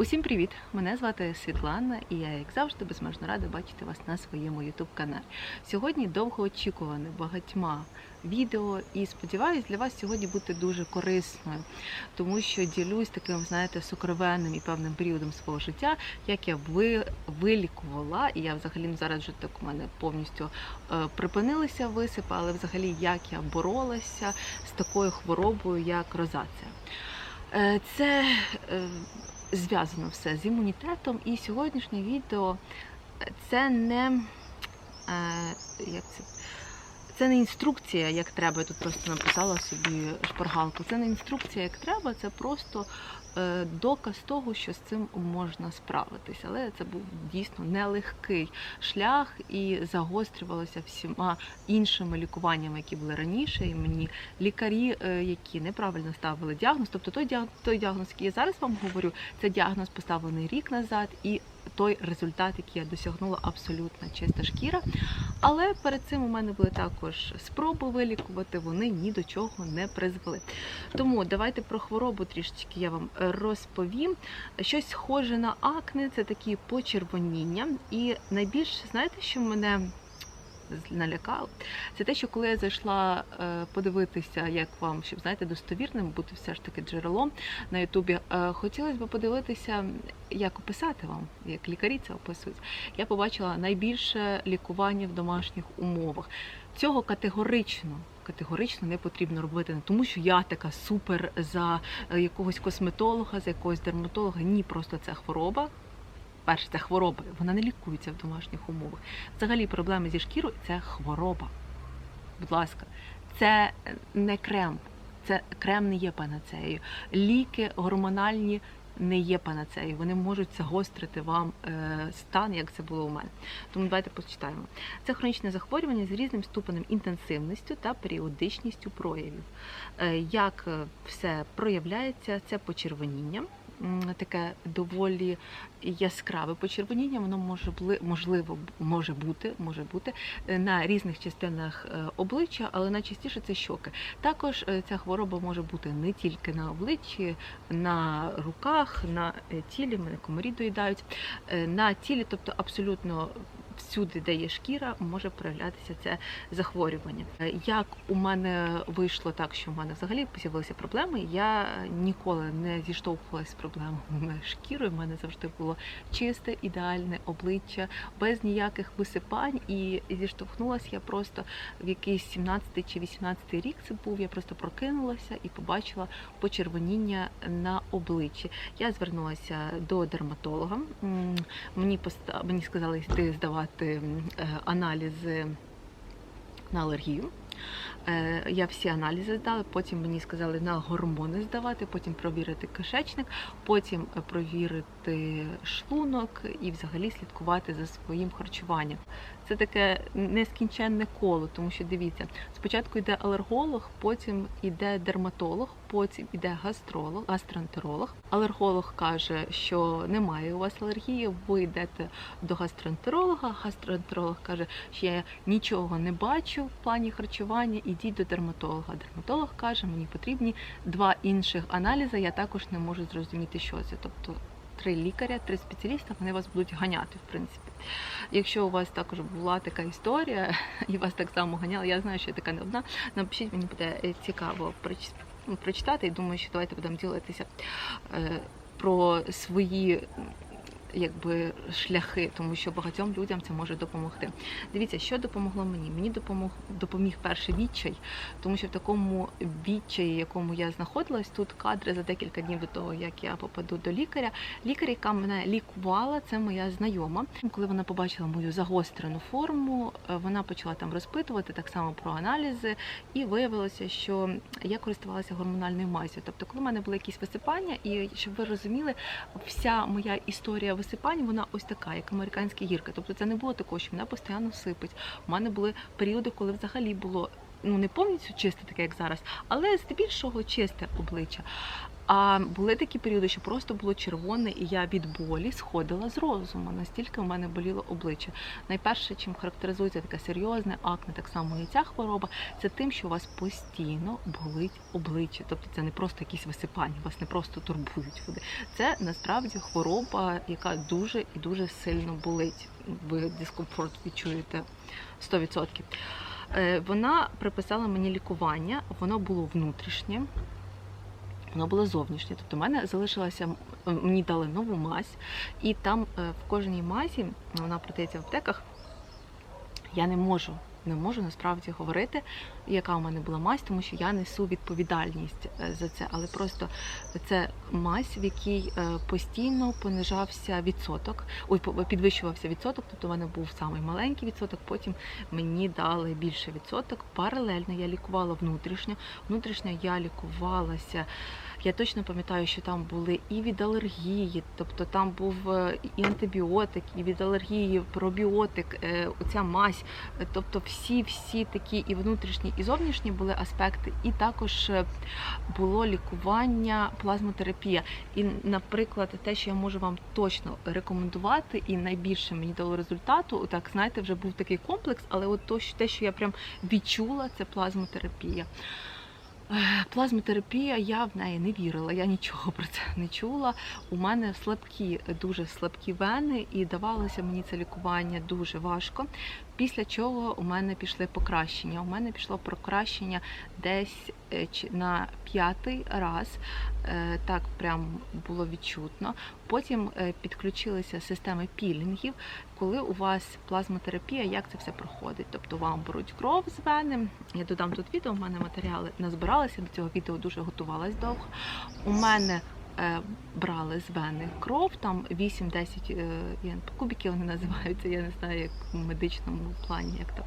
Усім привіт! Мене звати Світлана, і я, як завжди, безмежно рада бачити вас на своєму youtube каналі. Сьогодні довгоочікуване багатьма відео, і сподіваюсь, для вас сьогодні бути дуже корисною, тому що ділюсь таким, знаєте, сокровенним і певним періодом свого життя, як я ви, вилікувала, і я взагалі ну, зараз вже так у мене повністю е, припинилися висипи, але взагалі як я боролася з такою хворобою, як розація. Е, Це е, зв'язано все з імунітетом. І сьогоднішнє відео е, це не е, як це. Це не інструкція, як треба. Я тут просто написала собі шпаргалку. Це не інструкція, як треба, це просто е, доказ того, що з цим можна справитися. Але це був дійсно нелегкий шлях і загострювалося всіма іншими лікуваннями, які були раніше. І мені лікарі, е, які неправильно ставили діагноз, тобто той діагноз, той діагноз, який я зараз вам говорю, це діагноз поставлений рік назад, і той результат, який я досягнула, абсолютно чиста шкіра. Але перед цим у мене були також спроби вилікувати, вони ні до чого не призвели. Тому давайте про хворобу трішечки я вам розповім. Щось схоже на акне, це такі почервоніння. І найбільше, знаєте, що мене налякало? Це те, що коли я зайшла е, подивитися, як вам, щоб знаєте, достовірним бути все ж таки джерелом на Ютубі, е, хотілося б подивитися, як описати вам, як лікарі це описують. Я побачила найбільше лікування в домашніх умовах. Цього категорично. Категорично не потрібно робити, не тому що я така супер за е, якогось косметолога, за якогось дерматолога. Ні, просто це хвороба. Перше, це хвороба, вона не лікується в домашніх умовах. Взагалі, проблеми зі шкірою це хвороба. Будь ласка, це не крем, це крем не є панацеєю. Ліки гормональні не є панацеєю. Вони можуть загострити вам е, стан, як це було у мене. Тому давайте почитаємо. Це хронічне захворювання з різним ступенем інтенсивністю та періодичністю проявів. Е, Як е, все проявляється, це почервоніння. Таке доволі яскраве почервоніння, воно може можливо може бути, може бути е, на різних частинах е, обличчя, але найчастіше це щоки. Також е, ця хвороба може бути не тільки на обличчі, на руках, на тілі, мене комарі доїдають, на тілі, тобто абсолютно. Всюди, де є шкіра, може проявлятися це захворювання. Е, Як у мене вийшло так, що в мене взагалі з'явилися проблеми, я ніколи не зіштовхувалася з проблемами шкірою. У мене завжди було чисте, ідеальне обличчя, без ніяких висипань. І зіштовхнулася я просто в якийсь 17 чи 18 рік. Це був. Я просто прокинулася і побачила почервоніння на обличчі. Я звернулася до дерматолога. Мені поста- мені сказали йти здавати м, е, аналізи на алергію. Е, Я всі аналізи здала, потім мені сказали на гормони здавати, потім провірити кишечник, потім е, провірити шлунок і взагалі слідкувати за своїм харчуванням. Це таке нескінченне коло, тому що дивіться, спочатку йде алерголог, потім йде дерматолог, потім йде гастролог, гастроентеролог. Алерголог каже, що немає у вас алергії, ви йдете до гастроентеролога. Гастроентеролог каже, що я нічого не бачу в плані харчування. Ідіть до дерматолога. Дерматолог каже, мені потрібні два інших аналізи. Я також не можу зрозуміти, що це. Тобто три лікаря, три спеціаліста, вони вас будуть ганяти, в принципі. Якщо у вас також була така історія, і вас так само ганяли, я знаю, що я така не одна. Напишіть, мені буде е, цікаво ну, прочитати, і думаю, що давайте будемо ділитися е, про свої. Якби шляхи, тому що багатьом людям це може допомогти. Дивіться, що допомогло мені. Мені допомог допоміг перший відчай, тому що в такому відчаї, якому я знаходилась, тут кадри за декілька днів до того, як я попаду до лікаря. Лікар, яка мене лікувала, це моя знайома. Коли вона побачила мою загострену форму, е, вона почала там розпитувати так само про аналізи, і виявилося, що я користувалася гормональною мазю. Тобто, коли в мене були якісь висипання, і щоб ви розуміли, вся моя історія висипань, вона ось така, як американські гірки. Тобто, це не було такого, що вона постійно сипить. У мене були періоди, коли взагалі було ну не повністю чисте, таке як зараз, але здебільшого чисте обличчя. А були такі періоди, що просто було червоне, і я від болі сходила з розуму. Настільки в мене боліло обличчя. Найперше, чим характеризується таке серйозне акне, так само і ця хвороба, це тим, що у вас постійно болить обличчя. Тобто це не просто якісь висипання, вас не просто турбують вони. Це насправді хвороба, яка дуже і дуже сильно болить. Ви дискомфорт відчуєте 100%. Е, Вона приписала мені лікування, воно було внутрішнє. Воно було зовнішнє. Тобто, в мене залишилася м- мені дали нову мазь, і там е, в кожній мазі вона продається в аптеках. Я не можу, не можу насправді говорити, яка у мене була мазь, тому що я несу відповідальність е, за це. Але просто це мазь, в якій е, постійно понижався відсоток, підвищувався відсоток. Тобто в мене був самий маленький відсоток, потім мені дали більше відсоток. Паралельно я лікувала внутрішньо. Внутрішньо я лікувалася. Я точно пам'ятаю, що там були і від алергії, тобто там був е, і антибіотик, і від алергії, пробіотик, оця мазь. Тобто всі, всі такі і внутрішні, і зовнішні були аспекти, і також е, було лікування, плазмотерапія. І, наприклад, те, що я можу вам точно рекомендувати, і найбільше мені дало результату, так знаєте, вже був такий комплекс, але от те, що я прям відчула, це плазмотерапія. Плазмотерапія, я в неї не вірила, я нічого про це не чула. У мене слабкі, дуже слабкі вени, і давалося мені це лікування дуже важко. Після чого у мене пішли покращення. У мене пішло покращення десь е, на п'ятий раз. Е, Так прям було відчутно. Потім е, підключилися системи пілінгів. Коли у вас плазмотерапія, як це все проходить? Тобто вам беруть кров з вени. Я додам тут відео, у мене матеріали назбиралися, до цього відео дуже готувалась довго. У мене е, брали з вени кров, там 8-10 е, кубиків вони називаються, я не знаю, як в медичному плані, як то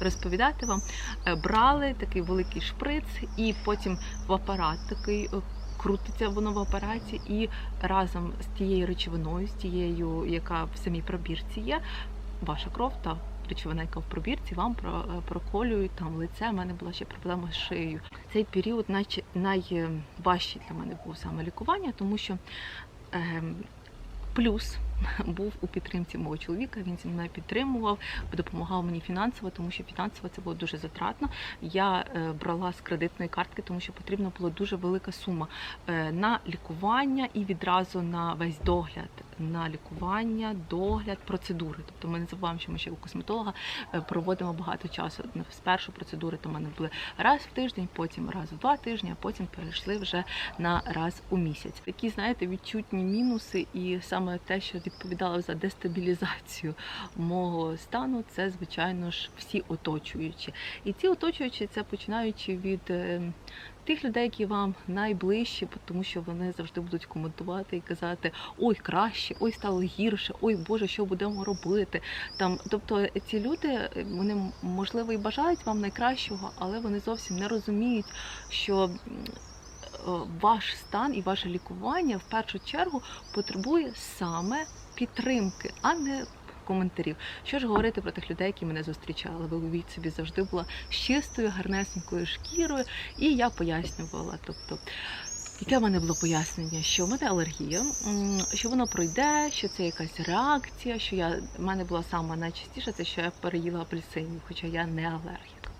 розповідати вам. Брали такий великий шприц, і потім в апарат такий. Крутиться воно в апараті, і разом з тією речовиною, з тією, яка в самій пробірці є, ваша кров та речовина, яка в пробірці, вам е, проколюють там лице. У мене була ще проблема з шиєю. Цей період найважчий для мене був саме лікування, тому що е, плюс був у підтримці мого чоловіка. Він зі мною підтримував, допомагав мені фінансово, тому що фінансово це було дуже затратно. Я е, брала з кредитної картки, тому що потрібна була дуже велика сума е, на лікування і відразу на весь догляд. На лікування, догляд, процедури. Тобто ми не забуваємо, що ми ще у косметолога е, проводимо багато часу. Спершу процедури то в мене були раз в тиждень, потім раз в два тижні, а потім перейшли вже на раз у місяць. Такі, знаєте, відчутні мінуси, і саме те, що відповідало за дестабілізацію мого стану, це звичайно ж всі оточуючі. І ці оточуючі це починаючи від. е, Тих людей, які вам найближчі, тому що вони завжди будуть коментувати і казати ой, краще, ой, стало гірше, ой Боже, що будемо робити. Там, тобто ці люди вони можливо і бажають вам найкращого, але вони зовсім не розуміють, що е, ваш стан і ваше лікування в першу чергу потребує саме підтримки, а не коментарів. Що ж говорити про тих людей, які мене зустрічали? Ви уявіть собі завжди була з чистою, гарнесенькою шкірою, і я пояснювала. Тобто, яке в мене було пояснення, що в мене алергія, що воно пройде, що це якась реакція, що я в мене була сама найчастіше, це що я переїла апельсинів, хоча я не алергік.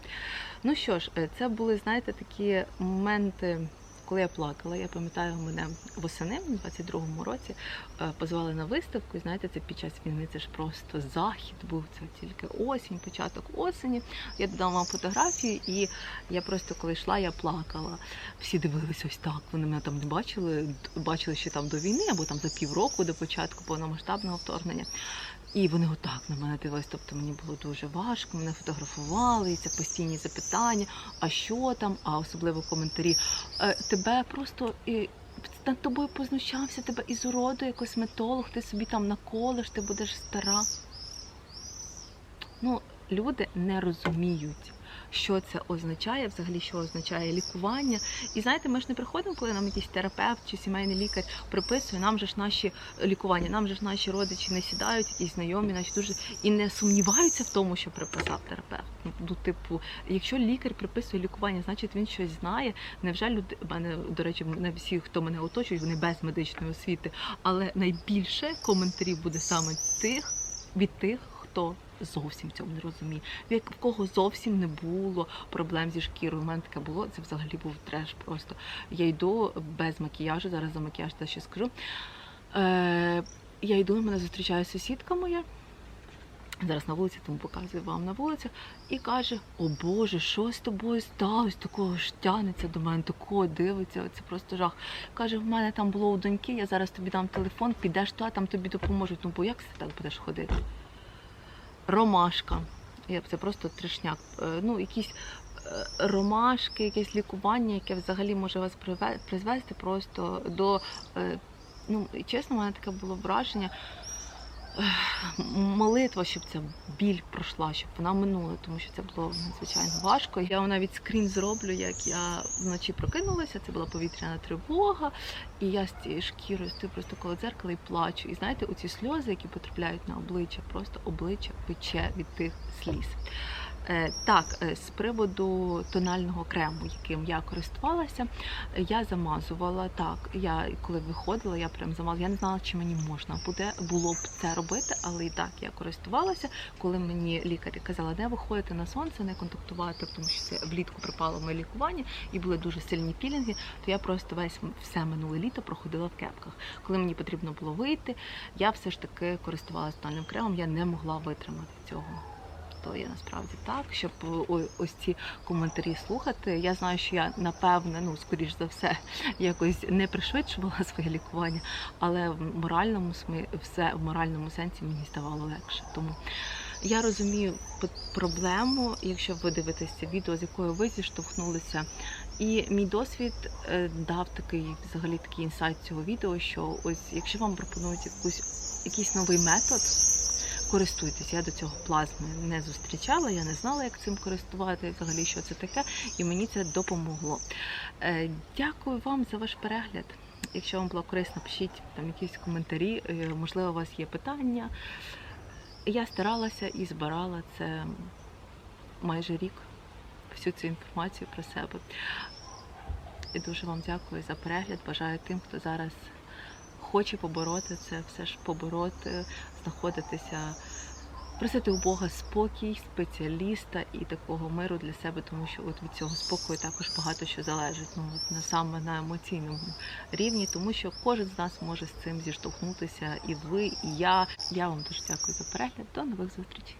Ну що ж, е, це були, знаєте, такі моменти. Коли я плакала, я пам'ятаю, мене восени в 22-му році е, позвали на виставку. І знаєте, це під час війни це ж просто захід був. Це тільки осінь, початок осені. Я додам вам фотографію, і я просто коли йшла, я плакала. Всі дивилися ось так. Вони мене там не бачили, бачили ще там до війни або там за півроку до початку повномасштабного вторгнення. І вони отак на мене дивились. Тобто мені було дуже важко, мене фотографували, і це постійні запитання, а що там, а особливо коментарі. «Е, Тебе просто і над тобою познущався, тебе із якось косметолог, ти собі там наколиш, ти будеш стара. Ну, люди не розуміють, що це означає, взагалі, що означає лікування. І знаєте, ми ж не приходимо, коли нам якийсь терапевт чи сімейний лікар приписує, нам же ж наші лікування, нам же ж наші родичі не сідають, якісь знайомі, наші дуже і не сумніваються в тому, що приписав терапевт. Ну, типу, якщо лікар приписує лікування, значить він щось знає. Невже люди мене, до речі, не всі, хто мене оточують, вони без медичної освіти, але найбільше коментарів буде саме тих від тих, хто зовсім цього не розуміє. В кого зовсім не було проблем зі шкірою. У мене таке було, це взагалі був треш. Просто я йду без макіяжу. Зараз за макіяж те ще скажу. Е, я йду, мене зустрічає сусідка моя. Зараз на вулиці, тому показую вам на вулиці, і каже: О Боже, що з тобою сталося? Такого ж тянеться до мене, такого дивиться, це просто жах. Каже, в мене там було у доньки, я зараз тобі дам телефон, підеш туди, там тобі допоможуть. Ну бо як ти так будеш ходити? Ромашка. Це просто трешняк. Е, Ну, якісь е, ромашки, якесь лікування, яке взагалі може вас призвести просто до. е, Ну, і чесно, у мене таке було враження. Молитва, щоб ця біль пройшла, щоб вона минула, тому що це було надзвичайно важко. Я навіть скрін зроблю, як я вночі прокинулася. Це була повітряна тривога, і я з цією шкірою стою просто коло дзеркала і плачу. І знаєте, оці сльози, які потрапляють на обличчя, просто обличчя пече від тих сліз. Е, Так, е, з приводу тонального крему, яким я користувалася, я замазувала так. Я коли виходила, я прям замазувала. Я не знала, чи мені можна буде було б це робити, але і так я користувалася. Коли мені лікар казала, не виходити на сонце, не контактувати, тому що це влітку припало моє лікування і були дуже сильні пілінги, то я просто весь все минуле літо проходила в кепках. Коли мені потрібно було вийти, я все ж таки користувалася тональним кремом, я не могла витримати цього. То є насправді так, щоб ось ці коментарі слухати. Я знаю, що я напевне, ну скоріш за все, якось не пришвидшувала своє лікування, але в моральному все в моральному сенсі мені ставало легше. Тому я розумію проблему, якщо ви дивитесь це відео, з якою ви зіштовхнулися. І мій досвід е, дав такий взагалі такий інсайт цього відео, що ось якщо вам пропонують якусь якийсь новий метод. Користуйтесь, я до цього плазми не зустрічала, я не знала, як цим користувати, взагалі, що це таке, і мені це допомогло. Е, Дякую вам за ваш перегляд. Якщо вам було корисно, пишіть там якісь коментарі, е, можливо, у вас є питання. Я старалася і збирала це майже рік, всю цю інформацію про себе. І дуже вам дякую за перегляд. Бажаю тим, хто зараз хоче побороти це, все ж побороти, знаходитися, просити у Бога спокій, спеціаліста і такого миру для себе, тому що от від цього спокою також багато що залежить. Ну от на саме на емоційному рівні, тому що кожен з нас може з цим зіштовхнутися, і ви, і я. Я вам дуже дякую за перегляд. До нових зустрічей.